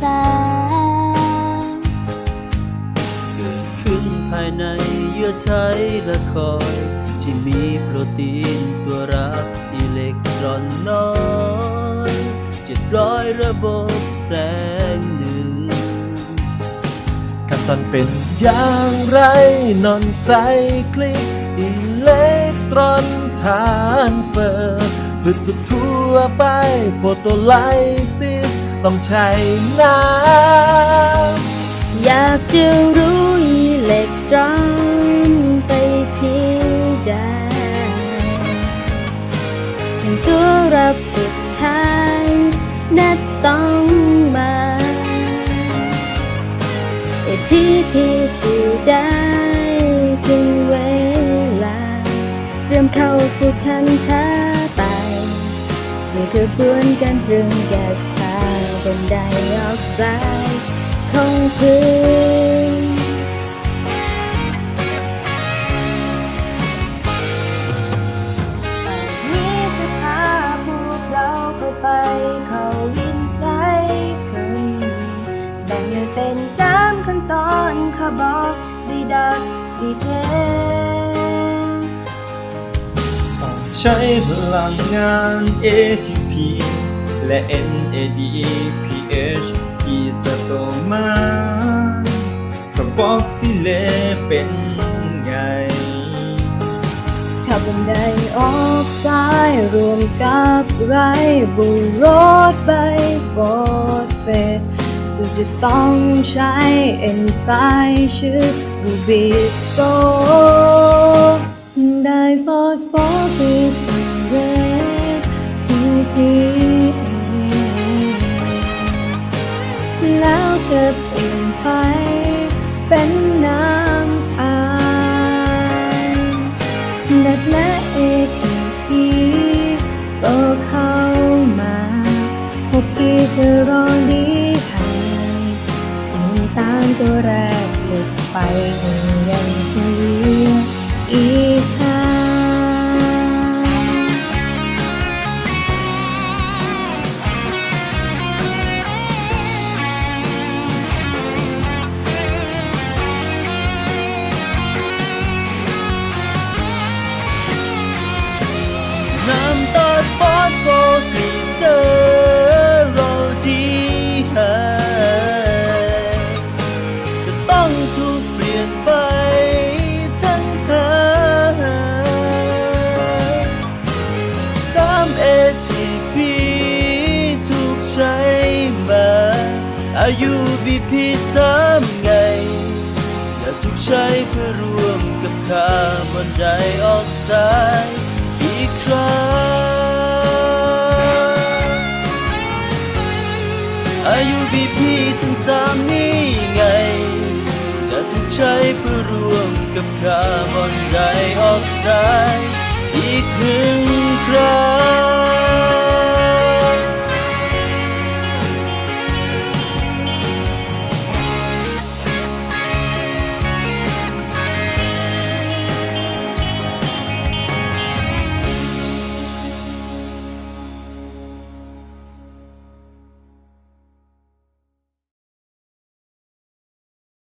สาเกิดขึ้นภายในเยื่อใช้ละคอยที่มีโปรตีนตัวรับอิเล็กตรอนน้อยจ็ดร้อยระบบแสงหนึ่งขั้นตอนเป็นอย่างไรนอนใสคลิกอิเล็กตรอนทานเฟอร์พืชทั่วไปโฟโตไลซิส ต้องใช้น้ำอยากจะรู้อิเล็กตรอนไปที่ใดถึงตัวรับสุดท้ายนัดต้องมา ATP ที่ได้ถึงเวลา เรียมเข้าสู่คันท้า ปด้วยกระบวนการตรึงแก๊สคาร์บอนไดออกไซด์ของพื้น ใช้พลังงาน ATP และ NADPH ที่สะสมมาคาร์บอกซิเลเป็นไงคาร์บอนไดออกไซด์รวมกับไรบูโรสไบฟอสเฟตซึ่งจะต้องใช้เอนไซม์ชื่อรูบิสโต ได้ฟอสฟอติสเรทีทีแล้วจะเปลี่ยนไปเป็นน้ำอาดัดและ ATP ก็เข้ามาพบกีเซรอลีหายน้ตาลตัวแรกหลุดไป ยุบีพีสามไงจะถูกใช้เพื่อรวมกับคาร์บอนไดออกไซด์อีกครั้งอายุบีพีถึงสามนี้ไงจะถูกใช้เพื่อรวมกับคาร์บอนไดออกไซด์อีกหนึ่งครั้ง